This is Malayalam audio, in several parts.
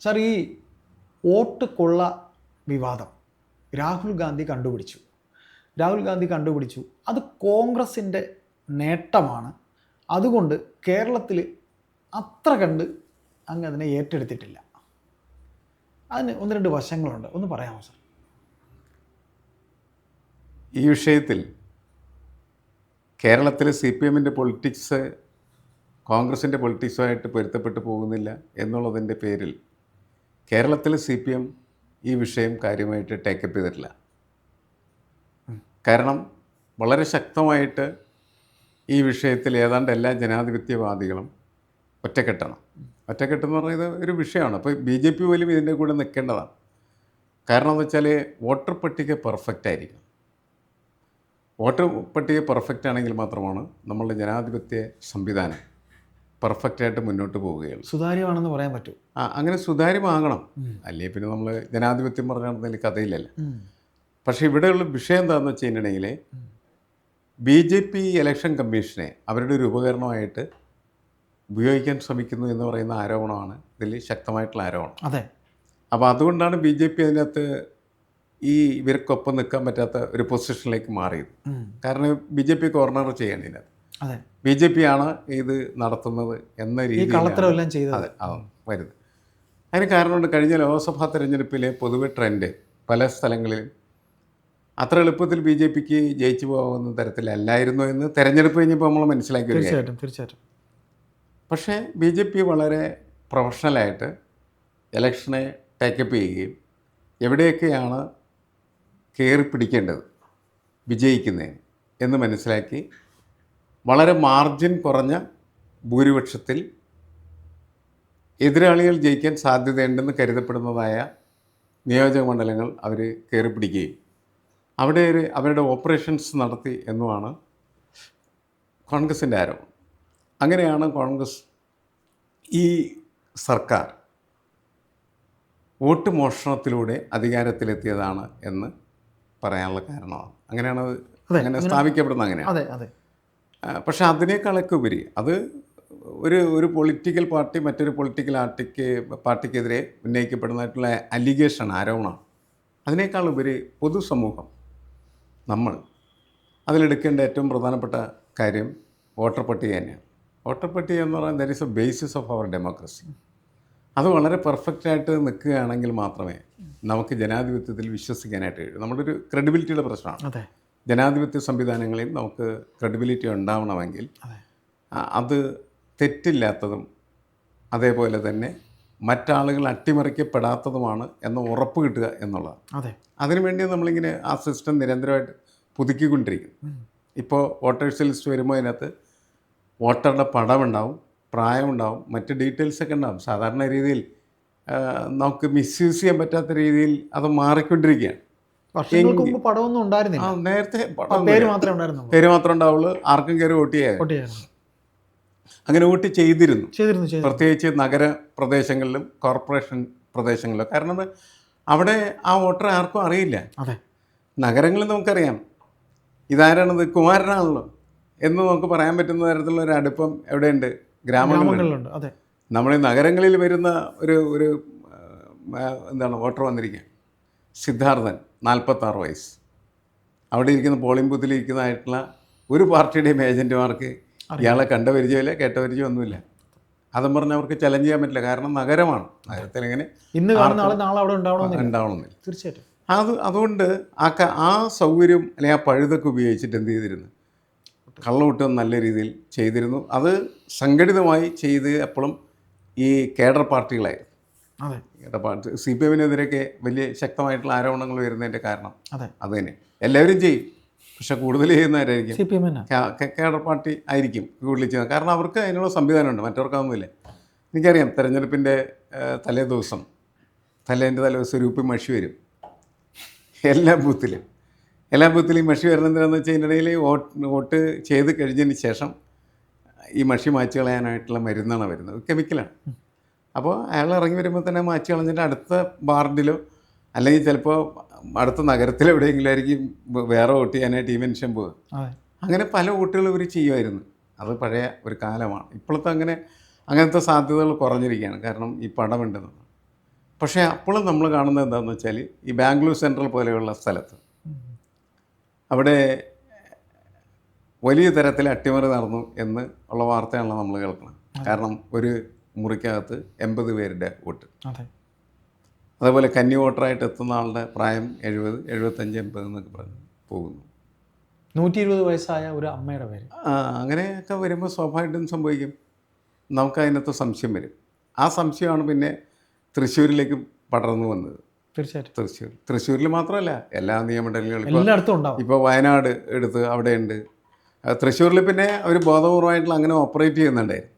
സാർ ഈ വോട്ട് കൊള്ള വിവാദം രാഹുൽ ഗാന്ധി കണ്ടുപിടിച്ചു. രാഹുൽ ഗാന്ധി കണ്ടുപിടിച്ചു. അത് കോൺഗ്രസിന്റെ നേട്ടമാണ്. അതുകൊണ്ട് കേരളത്തിൽ അത്ര കണ്ട് അങ്ങ് അതിനെ ഏറ്റെടുത്തിട്ടില്ല. അതിന് ഒന്ന് രണ്ട് വശങ്ങളുണ്ട്. ഒന്ന് പറയാമോ സർ? ഈ വിഷയത്തിൽ കേരളത്തിലെ സി പി എമ്മിന്റെ പൊളിറ്റിക്സ് കോൺഗ്രസിന്റെ പൊളിറ്റിക്സുമായിട്ട് പൊരുത്തപ്പെട്ടു പോകുന്നില്ല എന്നുള്ളതിന്റെ പേരിൽ കേരളത്തിലെ സി പി എം ഈ വിഷയം കാര്യമായിട്ട് ടേക്കപ്പ് ചെയ്തിട്ടില്ല. കാരണം വളരെ ശക്തമായിട്ട് ഈ വിഷയത്തിൽ ഏതാണ്ട് എല്ലാ ജനാധിപത്യവാദികളും ഒറ്റക്കെട്ടാണ്. ഒറ്റക്കെട്ടെന്ന് പറയുന്നത് ഒരു വിഷയമാണ്. അപ്പോൾ ബി ജെ പി പോലും ഇതിന്റെ കൂടെ നിൽക്കേണ്ടതാണ്. കാരണം എന്ന് വെച്ചാൽ വോട്ടർ പട്ടിക പെർഫെക്റ്റ് ആയിരിക്കും വോട്ടർ പട്ടിക പെർഫെക്റ്റ് ആണെങ്കിൽ മാത്രമാണ് നമ്മളുടെ ജനാധിപത്യ സംവിധാനം പെർഫെക്റ്റായിട്ട് മുന്നോട്ട് പോവുകയുള്ളൂ. സുതാര്യമാണെന്ന് പറയാൻ പറ്റും. ആ അങ്ങനെ സുതാര്യമാകണം. അല്ലേ? പിന്നെ നമ്മൾ ജനാധിപത്യം പറഞ്ഞാൽ നടന്നതിൽ കഥയില്ലല്ലോ. പക്ഷേ ഇവിടെയുള്ള വിഷയം എന്താണെന്ന് വെച്ച് കഴിഞ്ഞിട്ടുണ്ടെങ്കിൽ ബി ജെ പി ഇലക്ഷൻ കമ്മീഷനെ അവരുടെ ഒരു ഉപകരണമായിട്ട് ഉപയോഗിക്കാൻ ശ്രമിക്കുന്നു എന്ന് പറയുന്ന ആരോപണമാണ് ഇതിൽ ശക്തമായിട്ടുള്ള ആരോപണം. അതെ. അപ്പോൾ അതുകൊണ്ടാണ് ബി ജെ പി അതിനകത്ത് ഈ ഇവർക്കൊപ്പം നിൽക്കാൻ പറ്റാത്ത ഒരു പൊസിഷനിലേക്ക് മാറിയത്. കാരണം ബി ജെ പി കോർണർ ചെയ്യണം ഇതിനകത്ത് ബി ജെ പി ആണ് ഇത് നടത്തുന്നത് എന്ന രീതിയിൽ കള്ളത്തരമെല്ലാം ചെയ്തത്. അതെ ആ വരുന്നത് അതിന് കാരണമുണ്ട് കഴിഞ്ഞ ലോക്സഭാ തെരഞ്ഞെടുപ്പിലെ പൊതുവെ ട്രെൻഡ് പല സ്ഥലങ്ങളിലും. അത്ര എളുപ്പത്തിൽ ബി ജെ പിക്ക് ജയിച്ചു പോകുന്ന തരത്തിലല്ലായിരുന്നു എന്ന് തെരഞ്ഞെടുപ്പ് കഴിഞ്ഞപ്പോൾ നമ്മൾ മനസ്സിലാക്കി. തീർച്ചയായിട്ടും തീർച്ചയായിട്ടും. പക്ഷേ ബി ജെ പി വളരെ പ്രൊഫഷണലായിട്ട് ഇലക്ഷനെ ടേക്കപ്പ് ചെയ്യുകയും എവിടെയൊക്കെയാണ് കയറി പിടിക്കേണ്ടത് വിജയിക്കുന്നതിന് എന്ന് മനസ്സിലാക്കി വളരെ മാർജിൻ കുറഞ്ഞ ഭൂരിപക്ഷത്തിൽ എതിരാളികൾ ജയിക്കാൻ സാധ്യതയുണ്ടെന്ന് കരുതപ്പെടുന്നതായ നിയോജക മണ്ഡലങ്ങൾ അവർ കയറി പിടിക്കുകയും അവിടെ ഒരു അവരുടെ ഓപ്പറേഷൻസ് നടത്തി എന്നുമാണ് കോൺഗ്രസിന്റെ ആരോപണം. അങ്ങനെയാണ് കോൺഗ്രസ് ഈ സർക്കാർ വോട്ട് മോഷണത്തിലൂടെ അധികാരത്തിലെത്തിയതാണ് എന്ന് പറയാനുള്ള കാരണമാണ്. അങ്ങനെയാണ് അങ്ങനെ സ്ഥാപിക്കപ്പെടുന്നത് അങ്ങനെയാണ്. അതെ അതെ. പക്ഷെ അതിനേക്കാളൊക്കെ ഉപരി അത് ഒരു ഒരു പൊളിറ്റിക്കൽ പാർട്ടി മറ്റൊരു പൊളിറ്റിക്കൽ പാർട്ടിക്ക് പാർട്ടിക്കെതിരെ ഉന്നയിക്കപ്പെടുന്നതായിട്ടുള്ള അലിഗേഷൻ ആരോപണമാണ് അതിനേക്കാൾ ഉപരി പൊതുസമൂഹം നമ്മൾ അതിലെടുക്കേണ്ട ഏറ്റവും പ്രധാനപ്പെട്ട കാര്യം വോട്ടർ പട്ടിക തന്നെയാണ്. വോട്ടർ പട്ടിക എന്ന് പറയുന്നത് there is a basis of our democracy അത് വളരെ പെർഫെക്റ്റായിട്ട് നിൽക്കുകയാണെങ്കിൽ മാത്രമേ നമുക്ക് ജനാധിപത്യത്തിൽ വിശ്വസിക്കാനായിട്ട് കഴിയൂ. നമ്മുടെ ഒരു ക്രെഡിബിലിറ്റിയുടെ പ്രശ്നമാണ്. അതെ. ജനാധിപത്യ സംവിധാനങ്ങളിൽ നമുക്ക് ക്രെഡിബിലിറ്റി ഉണ്ടാവണമെങ്കിൽ അതെ. തെറ്റില്ലാത്തതും അതേപോലെ തന്നെ മറ്റാളുകൾ അട്ടിമറിക്കപ്പെടാത്തതുമാണ് എന്ന് ഉറപ്പ് കിട്ടുക എന്നുള്ളതാണ്. അതെ. അതിനുവേണ്ടി നമ്മളിങ്ങനെ ആ സിസ്റ്റം നിരന്തരമായിട്ട് പുതുക്കിക്കൊണ്ടിരിക്കും ഇപ്പോൾ വോട്ടേഴ്സ് ലിസ്റ്റ് വരുമ്പോൾ അതിനകത്ത് വോട്ടറുടെ പടമുണ്ടാവും പ്രായമുണ്ടാവും മറ്റ് ഡീറ്റെയിൽസൊക്കെ ഉണ്ടാവും. സാധാരണ രീതിയിൽ നമുക്ക് മിസ്യൂസ് ചെയ്യാൻ പറ്റാത്ത രീതിയിൽ അത് മാറിക്കൊണ്ടിരിക്കുകയാണ്. വർഷങ്ങൾക്ക് മുമ്പ് പടമൊന്നും ഉണ്ടായിരുന്നില്ല. നേരത്തെ പേര് മാത്രമേ ഉണ്ടായിരുന്നുള്ളൂ. പേര് മാത്രമേ ഉണ്ടാവുള്ളൂ. ആർക്കും കയറി വോട്ട് ചെയ്യാൻ അങ്ങനെ വോട്ട് ചെയ്തിരുന്നു. ചെയ്തിരുന്നു പ്രത്യേകിച്ച് നഗര പ്രദേശങ്ങളിലും കോർപ്പറേഷൻ പ്രദേശങ്ങളിലും. കാരണം അവിടെ ആ വോട്ടർ ആർക്കും അറിയില്ല. അതെ. നഗരങ്ങളിൽ നമുക്കറിയാം. ഇതാരാണത്? കുമാരനാണല്ലോ. എന്ന് നമുക്ക് പറയാൻ പറ്റുന്ന തരത്തിലുള്ള ഒരു അടുപ്പം എവിടെയുണ്ട്? ഗ്രാമങ്ങളിലുണ്ട്. അതെ. നമ്മൾ നഗരങ്ങളിൽ വരുന്ന ഒരു ഒരു എന്താണ് വോട്ടർ വന്നിരിക്കുക? സിദ്ധാർത്ഥൻ. നാൽപ്പത്താറ് വയസ്സ്. അവിടെ ഇരിക്കുന്ന പോളിംഗ് ബൂത്തിൽ ഇരിക്കുന്നതായിട്ടുള്ള ഒരു പാർട്ടിയുടെയും ഏജന്റുമാർക്ക് ഇയാളെ കണ്ട പരിചയമില്ല കേട്ട പരിചയമൊന്നുമില്ല. അതും പറഞ്ഞ് അവർക്ക് ചലഞ്ച് ചെയ്യാൻ പറ്റില്ല. കാരണം നഗരമാണ്. നഗരത്തിൽ ഇങ്ങനെ ഇന്ന് കാണുന്ന നാളെ അവിടെ ഉണ്ടാവണമെന്നില്ല. തീർച്ചയായിട്ടും. അത് അതുകൊണ്ട് ആ ക- ആ സൗകര്യം അല്ലെങ്കിൽ ആ പഴുതൊക്കെ ഉപയോഗിച്ചിട്ട് എന്ത് ചെയ്തിരുന്നു? കള്ളവൂട്ടം നല്ല രീതിയിൽ ചെയ്തിരുന്നു. അത് സംഘടിതമായി ചെയ്ത് എപ്പോഴും ഈ കേഡർ പാർട്ടികളായിരുന്നു. സി പി എമ്മിനെതിരെയൊക്കെ വലിയ ശക്തമായിട്ടുള്ള ആരോപണങ്ങൾ വരുന്നതിന്റെ കാരണം അതെ. അത് തന്നെ. എല്ലാവരും ചെയ്യും പക്ഷെ കൂടുതൽ ചെയ്യുന്നവരായിരിക്കും. C P M cadre party ആയിരിക്കും കൂടുതൽ ചെയ്യുന്നത്. കാരണം അവർക്ക് അതിനുള്ള സംവിധാനമുണ്ട്. മറ്റവർക്കൊന്നുമില്ല എനിക്കറിയാം തെരഞ്ഞെടുപ്പിന്റെ ഏഹ്, തലേ ദിവസം തലേന്റെ തലേ ദിവസം ഒരു മഷി വരും. എല്ലാ ബൂത്തിലും. എല്ലാ ബൂത്തിലും ഈ മഷി വരുന്നതെന്താണെന്ന് വെച്ചാൽ ഇതിനിടയിൽ വോട്ട് വോട്ട് ചെയ്ത് കഴിഞ്ഞതിന് ശേഷം ഈ മഷി മാച്ച് കളയാനായിട്ടുള്ള മരുന്നാണ് വരുന്നത്. കെമിക്കലാണ്. അപ്പോൾ അയാൾ ഇറങ്ങി വരുമ്പോൾ തന്നെ മാച്ച് കളഞ്ഞിട്ട് അടുത്ത വാർഡിലോ അല്ലെങ്കിൽ ചിലപ്പോൾ അടുത്ത നഗരത്തിലെവിടെയെങ്കിലും ആയിരിക്കും വേറെ വോട്ട് ചെയ്യാനായി ടീം മനുഷ്യൻ പോകുക അതെ. അങ്ങനെ പല വോട്ടുകൾ ഇവർ ചെയ്യുമായിരുന്നു. അത് പഴയ ഒരു കാലമാണ്. ഇപ്പോഴത്തെ അങ്ങനെ അങ്ങനത്തെ സാധ്യതകൾ കുറഞ്ഞിരിക്കുകയാണ്. കാരണം ഈ പടമുണ്ടെന്ന് പക്ഷേ അപ്പോഴും നമ്മൾ കാണുന്നത് എന്താണെന്ന് വെച്ചാൽ ഈ ബാംഗ്ലൂർ സെൻട്രൽ പോലെയുള്ള സ്ഥലത്ത് അവിടെ വലിയ തരത്തിൽ അട്ടിമറി നടന്നു എന്ന് ഉള്ള വാർത്തയാണല്ലോ നമ്മൾ കേൾക്കുന്നത്. കാരണം ഒരു മുറിക്കകത്ത് എൺപത് പേരുടെ വോട്ട്. അതെ. അതേപോലെ കന്നി വോട്ടറായിട്ട് എത്തുന്ന ആളുടെ പ്രായം എഴുപത് എഴുപത്തഞ്ച് എൺപത് എന്നൊക്കെ പറഞ്ഞ് പോകുന്നു. നൂറ്റി ഇരുപത് വയസ്സായ ഒരു അമ്മയുടെ പേര്. ആ, അങ്ങനെയൊക്കെ വരുമ്പോൾ സ്വാഭാവികമായിട്ടും സംഭവിക്കും. നമുക്ക് അതിനകത്ത് സംശയം വരും. ആ സംശയമാണ് പിന്നെ തൃശ്ശൂരിലേക്ക് പടർന്നു വന്നത്. തീർച്ചയായിട്ടും. തൃശ്ശൂർ തൃശ്ശൂരിൽ മാത്രമല്ല എല്ലാ നിയമമണ്ഡലങ്ങളും എല്ലായിടത്തും ഉണ്ടാവും. ഇപ്പോൾ വയനാട് എടുത്ത് അവിടെയുണ്ട്. തൃശ്ശൂരിൽ പിന്നെ അവർ ബോധപൂർവമായിട്ടുള്ള അങ്ങനെ ഓപ്പറേറ്റ് ചെയ്യുന്നുണ്ടായിരുന്നു.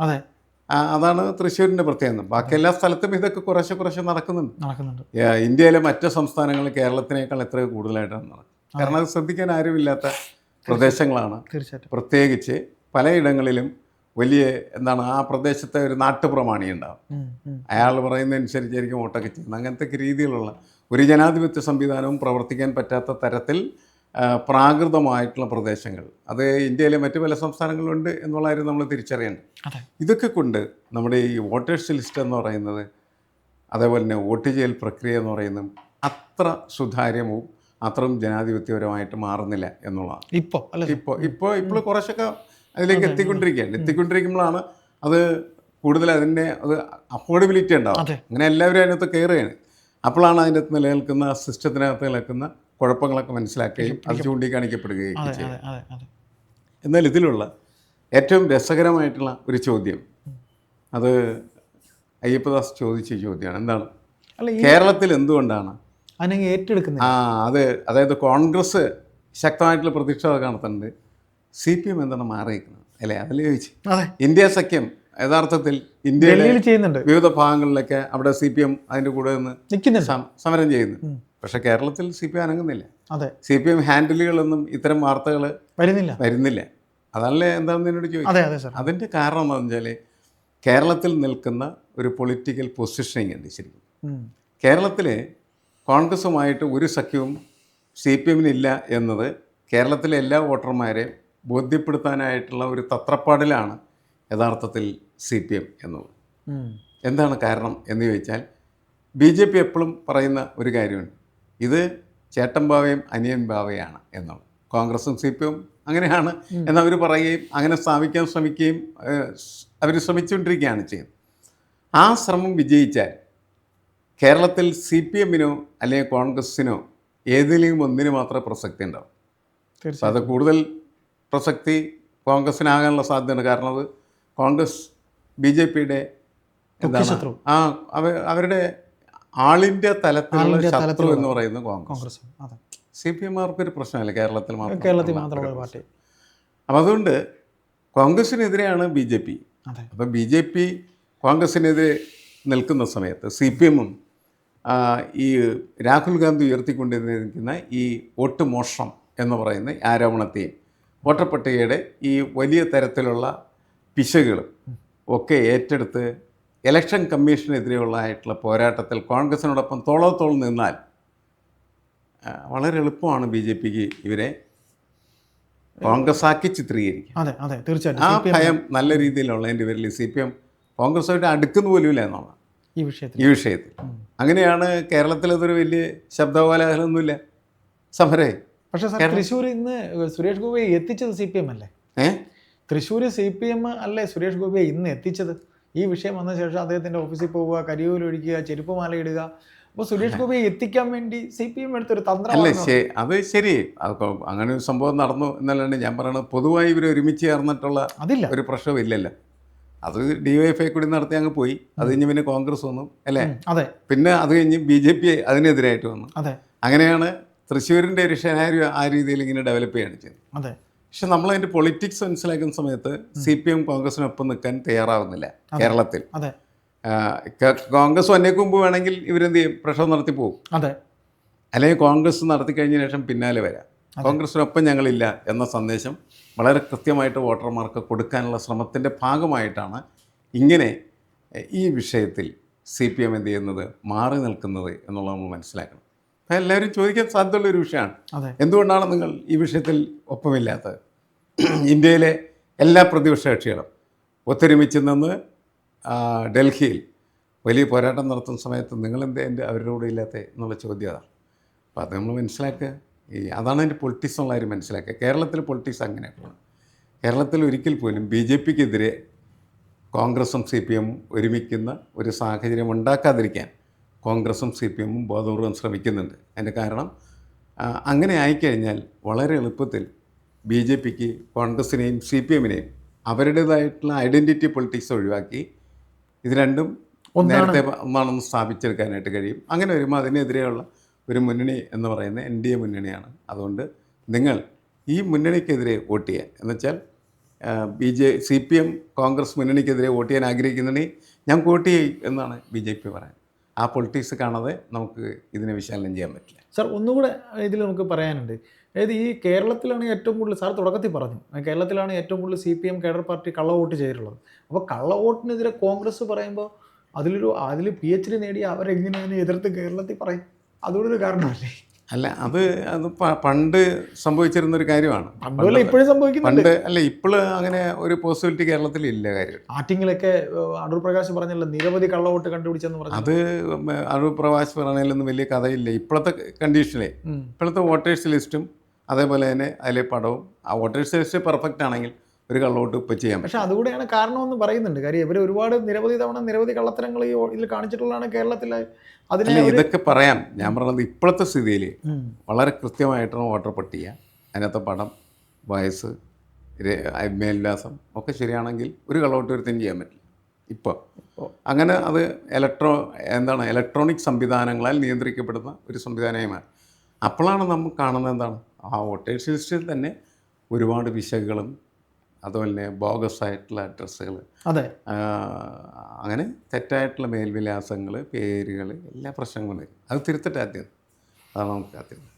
അതെ. അതാണ് തൃശ്ശൂരിന്റെ പ്രത്യേകത. ബാക്കി എല്ലാ സ്ഥലത്തും ഇതൊക്കെ കുറേശ്ശെ കുറേശ്ശെ നടക്കുന്നുണ്ട്. നടക്കുന്നുണ്ട്. ഇന്ത്യയിലെ മറ്റ് സംസ്ഥാനങ്ങൾ കേരളത്തിനേക്കാൾ എത്ര കൂടുതലായിട്ടാണ് നടക്കുന്നത് കാരണം അത് ശ്രദ്ധിക്കാൻ ആരുമില്ലാത്ത പ്രദേശങ്ങളാണ്. തീർച്ചയായിട്ടും. പ്രത്യേകിച്ച് പലയിടങ്ങളിലും വലിയ എന്താണ് ആ പ്രദേശത്തെ ഒരു നാട്ടുപ്രമാണി ഉണ്ടാവും. അയാൾ പറയുന്നതനുസരിച്ചായിരിക്കും വോട്ടൊക്കെ ചെയ്യുന്നത്. അങ്ങനത്തെ രീതിയിലുള്ള ഒരു ജനാധിപത്യ സംവിധാനവും പ്രവർത്തിക്കാൻ പറ്റാത്ത തരത്തിൽ പ്രാകൃതമായിട്ടുള്ള പ്രദേശങ്ങൾ. അത് ഇന്ത്യയിലെ മറ്റു പല സംസ്ഥാനങ്ങളുണ്ട് എന്നുള്ള കാര്യം നമ്മൾ തിരിച്ചറിയണം. ഇതൊക്കെ കൊണ്ട് നമ്മുടെ ഈ വോട്ടേഴ്സ് ലിസ്റ്റ് എന്ന് പറയുന്നത് അതേപോലെ തന്നെ വോട്ട് ചെയ്യൽ പ്രക്രിയ എന്ന് പറയുന്നത് അത്ര സുതാര്യവും അത്രയും ജനാധിപത്യപരമായിട്ട് മാറുന്നില്ല എന്നുള്ളതാണ്. ഇപ്പോൾ ഇപ്പോൾ ഇപ്പോൾ ഇപ്പോൾ കുറച്ചൊക്കെ അതിലേക്ക് എത്തിക്കൊണ്ടിരിക്കുകയാണ്. എത്തിക്കൊണ്ടിരിക്കുമ്പോഴാണ് അത് കൂടുതൽ അതിന്റെ അത് അഫോർഡബിലിറ്റി ഉണ്ടാവും അങ്ങനെ എല്ലാവരും അതിനകത്ത് കയറുകയാണ്. അപ്പോഴാണ് അതിന്റെ അകത്ത് നിലനിൽക്കുന്ന സിസ്റ്റത്തിനകത്ത് നിൽക്കുന്ന കുഴപ്പങ്ങളൊക്കെ മനസ്സിലാക്കുകയും അത് ചൂണ്ടിക്കാണിക്കപ്പെടുകയും ചെയ്യും. എന്നാൽ ഇതിലുള്ള ഏറ്റവും രസകരമായിട്ടുള്ള ഒരു ചോദ്യം അത് അയ്യപ്പദാസ് ചോദിച്ച ചോദ്യമാണ്. എന്താണ്? കേരളത്തിൽ എന്തുകൊണ്ടാണ്? ഏറ്റെടുക്കുന്നത്. ആ അത് അതായത് കോൺഗ്രസ് ശക്തമായിട്ടുള്ള പ്രതീക്ഷ കാണത്തുന്നുണ്ട് സി പി എം എന്താണ് മാറിയിരിക്കുന്നത്? അല്ലേ? അതിൽ ചോദിച്ചു? ഇന്ത്യ സഖ്യം യഥാർത്ഥത്തിൽ ഇന്ത്യയിൽ ചെയ്യുന്നുണ്ട്. വിവിധ ഭാഗങ്ങളിലൊക്കെ അവിടെ സി പി എം അതിന്റെ കൂടെ നിന്ന് സമരം ചെയ്യുന്നു. പക്ഷേ കേരളത്തിൽ സി പി എം അനങ്ങുന്നില്ല. അതെ. സി പി എം ഹാൻഡിലുകളൊന്നും ഇത്തരം വാർത്തകൾ വരുന്നില്ല. വരുന്നില്ല. അതല്ലേ എന്താണെന്ന് എന്നോട് സാർ. അതിന്റെ കാരണം എന്താണെന്ന് വെച്ചാൽ കേരളത്തിൽ നിൽക്കുന്ന ഒരു പൊളിറ്റിക്കൽ പൊസിഷനിങ് ഉണ്ട് ശരിക്കും. കേരളത്തിൽ കോൺഗ്രസുമായിട്ട് ഒരു സഖ്യവും സി പി എമ്മിനില്ല എന്നത് കേരളത്തിലെ എല്ലാ വോട്ടർമാരെയും ബോധ്യപ്പെടുത്താനായിട്ടുള്ള ഒരു തത്രപ്പാടിലാണ് യഥാർത്ഥത്തിൽ സി പി എം എന്നത്. എന്താണ് കാരണം എന്ന് ചോദിച്ചാൽ ബി ജെ പി എപ്പോഴും പറയുന്ന ഒരു കാര്യമുണ്ട്. ഇത് ചേട്ടൻ ബാവയും അനിയൻ ബാവയാണ് എന്നുള്ളത്. കോൺഗ്രസും സി പി എം അങ്ങനെയാണ് എന്നവർ പറയുകയും അങ്ങനെ സ്ഥാപിക്കാൻ ശ്രമിക്കുകയും അവർ ശ്രമിച്ചുകൊണ്ടിരിക്കുകയാണ് ചെയ്യുന്നത്. ആ ശ്രമം വിജയിച്ചാൽ കേരളത്തിൽ സി പി എമ്മിനോ അല്ലെങ്കിൽ കോൺഗ്രസ്സിനോ ഏതിലെങ്കിലും ഒന്നിന് മാത്രമേ പ്രസക്തി ഉണ്ടാവും. അത് കൂടുതൽ പ്രസക്തി കോൺഗ്രസ്സിനാകാനുള്ള സാധ്യതയുണ്ട്. കാരണം അത് കോൺഗ്രസ് ബി ജെ പിയുടെ എന്താണ്? ആ അവ അവരുടെ തലത്തിലുള്ള ആളിന്റെ ശത്രു തലത്തിലുള്ള എന്ന് പറയുന്നത് കോൺഗ്രസ്. സി പി ഒരു പ്രശ്നമല്ല? കേരളത്തിൽ മാത്രം കേരളത്തിൽ മാത്രമുള്ള പാർട്ടി. അപ്പം അതുകൊണ്ട് കോൺഗ്രസിനെതിരെയാണ് ബി ജെ പി. അപ്പം ബി ജെ പി കോൺഗ്രസിനെതിരെ നിൽക്കുന്ന സമയത്ത് സി പി എമ്മും ഈ രാഹുൽ ഗാന്ധി ഉയർത്തിക്കൊണ്ടിരിക്കുന്ന ഈ വോട്ട് മോഷണം എന്ന് പറയുന്ന ആരോപണത്തെയും വോട്ടർ പട്ടികയുടെ ഈ വലിയ തരത്തിലുള്ള പിശകുകളും ഒക്കെ ഏറ്റെടുത്ത് ഇലക്ഷൻ കമ്മീഷനെതിരെയുള്ള ആയിട്ടുള്ള പോരാട്ടത്തിൽ കോൺഗ്രസിനോടൊപ്പം തോളത്തോളം നിന്നാൽ വളരെ എളുപ്പമാണ് ബി ജെ പിക്ക് ഇവരെ കോൺഗ്രസ് ആക്കി ചിത്രീകരിക്കും അതെ അതെ തീർച്ചയായിട്ടും. ആ ഭയം നല്ല രീതിയിലുള്ളതിന്റെ പേരിൽ സി പി എം കോൺഗ്രസ്സുമായിട്ട് അടുക്കുന്ന പോലുമില്ല എന്നുള്ളതാണ്. ഈ വിഷയത്തിൽ. ഈ വിഷയത്തിൽ. അങ്ങനെയാണ് കേരളത്തിൽ അതൊരു വലിയ ശബ്ദകോലാഹലമൊന്നുമില്ല. സമരേ. പക്ഷേ സാർ തൃശ്ശൂർ ഇന്ന് സുരേഷ് ഗോപിയെ എത്തിച്ചത് സി പി എം അല്ലേ? ഏഹ് തൃശ്ശൂർ സി പി എം അല്ലേ സുരേഷ് ഗോപിയെ ഇന്ന് എത്തിച്ചത്? ഈ വിഷയം വന്ന ശേഷം അദ്ദേഹത്തിന്റെ ഓഫീസിൽ പോവുക കരിയൂലൊഴിക്കുക ചെരുപ്പ് മാലയിടുക. അപ്പോൾ സുരേഷ് ഗോപിയെ എത്തിക്കാൻ വേണ്ടി സി പി എം എടുത്തൊരു അല്ല തന്ത്രമാണ് ശരി അത് ശരി. അങ്ങനെ ഒരു സംഭവം നടന്നു എന്നല്ലാണ്ട് ഞാൻ പറയണത് പൊതുവായി ഇവർ ഒരുമിച്ച് ചേർന്നിട്ടുള്ള അതില്ല. ഒരു പ്രശ്നവും ഇല്ലല്ലോ. അത് ഡി വൈ എഫ് കൂടി നടത്തി അങ്ങ് പോയി. അത് കഴിഞ്ഞ് പിന്നെ കോൺഗ്രസ് വന്നു അല്ലേ? അതെ. പിന്നെ അത് കഴിഞ്ഞ് ബി ജെ പി അതിനെതിരായിട്ട് വന്നു. അതെ. അങ്ങനെയാണ് തൃശ്ശൂരിന്റെ ഒരു ഷനാരി ആ രീതിയിൽ ഇങ്ങനെ ഡെവലപ്പ് ചെയ്യാണ് ചെയ്യുന്നത് അതെ. പക്ഷെ നമ്മൾ അതിന്റെ പൊളിറ്റിക്സ് മനസ്സിലാക്കുന്ന സമയത്ത് സി പി എം കോൺഗ്രസിനൊപ്പം നിൽക്കാൻ തയ്യാറാവുന്നില്ല കേരളത്തിൽ. കോൺഗ്രസ് വന്നേക്ക് മുമ്പ് വേണമെങ്കിൽ ഇവരെന്ത് ചെയ്യും? പ്രഷർ നടത്തി പോകും. അതെ. അല്ലെങ്കിൽ കോൺഗ്രസ് നടത്തി കഴിഞ്ഞ ശേഷം പിന്നാലെ വരാം. കോൺഗ്രസിനൊപ്പം ഞങ്ങളില്ല എന്ന സന്ദേശം വളരെ കൃത്യമായിട്ട് വോട്ടർമാർക്ക് കൊടുക്കാനുള്ള ശ്രമത്തിന്റെ ഭാഗമായിട്ടാണ് ഇങ്ങനെ ഈ വിഷയത്തിൽ സി പി എം എന്ത് ചെയ്യുന്നത് മാറി നിൽക്കുന്നത് എന്നുള്ളത് നമ്മൾ മനസ്സിലാക്കണം. എല്ലാവരും ചോദിക്കാൻ സാധ്യതയുള്ള ഒരു വിഷയമാണ്. എന്തുകൊണ്ടാണ് നിങ്ങൾ ഈ വിഷയത്തിൽ ഒപ്പമില്ലാത്തത്? ഇന്ത്യയിലെ എല്ലാ പ്രതിപക്ഷ കക്ഷികളും ഒത്തൊരുമിച്ച് നിന്ന് ഡൽഹിയിൽ വലിയ പോരാട്ടം നടത്തുന്ന സമയത്ത് നിങ്ങളെന്തേ എന്റെ അവരുടെ കൂടെ ഇല്ലാത്ത എന്നുള്ള ചോദ്യം അതാണ്. അപ്പോൾ അത് നമ്മൾ മനസ്സിലാക്കുക. ഈ അതാണ് എന്റെ പൊളിറ്റിക്സ് എന്നുള്ള കാര്യം മനസ്സിലാക്കുക. കേരളത്തിൽ പൊളിറ്റിക്സ് അങ്ങനെയാണ്. കേരളത്തിൽ ഒരിക്കൽ പോലും ബി ജെ പിക്കെതിരെ കോൺഗ്രസും സി പി എമ്മും ഒരുമിക്കുന്ന ഒരു സാഹചര്യം ഉണ്ടാക്കാതിരിക്കാൻ കോൺഗ്രസും സി പി എമ്മും ബോധപൂർവം ശ്രമിക്കുന്നുണ്ട്. അതിന്റെ കാരണം അങ്ങനെ ആയിക്കഴിഞ്ഞാൽ വളരെ എളുപ്പത്തിൽ ബി ജെ പിക്ക് കോൺഗ്രസിനെയും സി പി എമ്മിനെയും അവരുടേതായിട്ടുള്ള ഐഡന്റിറ്റി പൊളിറ്റിക്സ് ഒഴിവാക്കി ഇത് രണ്ടും നേരത്തെ ഒന്നാണെന്ന് സ്ഥാപിച്ചെടുക്കാനായിട്ട് കഴിയും. അങ്ങനെ വരുമ്പോൾ അതിനെതിരെയുള്ള ഒരു മുന്നണി എന്ന് പറയുന്ന എൻ ഡി എ മുന്നണിയാണ്. അതുകൊണ്ട് നിങ്ങൾ ഈ മുന്നണിക്കെതിരെ വോട്ട് ചെയ്യാൻ. എന്നുവെച്ചാൽ B J C P M Congress മുന്നണിക്കെതിരെ vote ചെയ്യാൻ ആഗ്രഹിക്കുന്നുണ്ടെങ്കിൽ ഞാൻ വോട്ട് ചെയ്യും എന്നാണ് ബി ജെ പി പറയാൻ ആ പൊളിറ്റിക്സ് കാണാതെ നമുക്ക് ഇതിനെ വിശകലനം ചെയ്യാൻ പറ്റില്ല. സാർ ഒന്നുകൂടെ ഇതിൽ നമുക്ക് പറയാനുണ്ട്. അതായത് ഈ കേരളത്തിലാണ് ഏറ്റവും കൂടുതൽ സാർ തുടക്കത്തിൽ പറഞ്ഞു കേരളത്തിലാണ് ഏറ്റവും കൂടുതൽ C P M cadre party കള്ള വോട്ട് ചെയ്തിട്ടുള്ളത്. അപ്പോൾ കള്ള വോട്ടിനെതിരെ കോൺഗ്രസ് പറയുമ്പോൾ അതിലൊരു അതിൽ പി എച്ച് ഡി നേടി അവരെങ്ങനെ അതിനെ എതിർത്ത് കേരളത്തിൽ പറയും? അതുകൊണ്ടൊരു കാരണമല്ലേ? അല്ല അത് അത് പണ്ട് സംഭവിച്ചിരുന്ന ഒരു കാര്യമാണ് ഇപ്പോഴും സംഭവിക്കുന്നുണ്ട്. പണ്ട് അല്ല ഇപ്പോൾ അങ്ങനെ ഒരു പോസിബിലിറ്റി കേരളത്തിൽ ഇല്ല കാര്യം ആറ്റിങ്ങിലൊക്കെ അടൂർ പ്രകാശ് പറഞ്ഞല്ലോ നിരവധി കള്ളവോട്ട് കണ്ടുപിടിച്ചെന്ന് പറഞ്ഞു അത് അടൂർ പ്രകാശ് പറഞ്ഞതിലൊന്നും വലിയ കഥയില്ല. ഇപ്പോഴത്തെ കണ്ടീഷനിലെ ഇപ്പോഴത്തെ വോട്ടേഴ്സ് ലിസ്റ്റും അതേപോലെ തന്നെ അതിലെ പടവും ആ വോട്ടേഴ്സ് ലിസ്റ്റ് പെർഫെക്റ്റ് ആണെങ്കിൽ ഒരു കള്ളവോട്ട് ഇപ്പം ചെയ്യാൻ പക്ഷേ അതുകൂടെയാണ് കാരണമെന്ന് പറയുന്നുണ്ട്. കാര്യം ഇവർ ഒരുപാട് നിരവധി തവണ നിരവധി കള്ളത്തരങ്ങൾ ഈ ഇതിൽ കാണിച്ചിട്ടുള്ളതാണ് കേരളത്തിൽ അതിനെ ഇതൊക്കെ പറയാം. ഞാൻ പറഞ്ഞത് ഇപ്പോഴത്തെ സ്ഥിതിയിൽ വളരെ കൃത്യമായിട്ടുള്ള വോട്ടർ പട്ടിക. അതിനകത്തെ പടം വയസ്സ് മേൽവിലാസം ഒക്കെ ശരിയാണെങ്കിൽ ഒരു കള്ളവോട്ട് ഒരുത്തും ചെയ്യാൻ പറ്റില്ല. ഇപ്പോൾ അങ്ങനെ അത് ഇലക്ട്രോ എന്താണ് ഇലക്ട്രോണിക് സംവിധാനങ്ങളാൽ നിയന്ത്രിക്കപ്പെടുന്ന ഒരു സംവിധാനമായി മാറി. അപ്പോഴാണ് നമ്മൾ കാണുന്നത് എന്താണ്? ആ വോട്ടേഴ്സ് ലിസ്റ്റിൽ തന്നെ ഒരുപാട് പിശകുകളും അതുപോലെ തന്നെ ബോഗസ് ആയിട്ടുള്ള അഡ്രസ്സുകൾ അതെ. അങ്ങനെ തെറ്റായിട്ടുള്ള മേൽവിലാസങ്ങൾ പേരുകൾ എല്ലാ പ്രശ്നങ്ങളും വരും. അത് തിരുത്തട്ടെ ആദ്യം. അതാണ് നമുക്ക് ആദ്യം.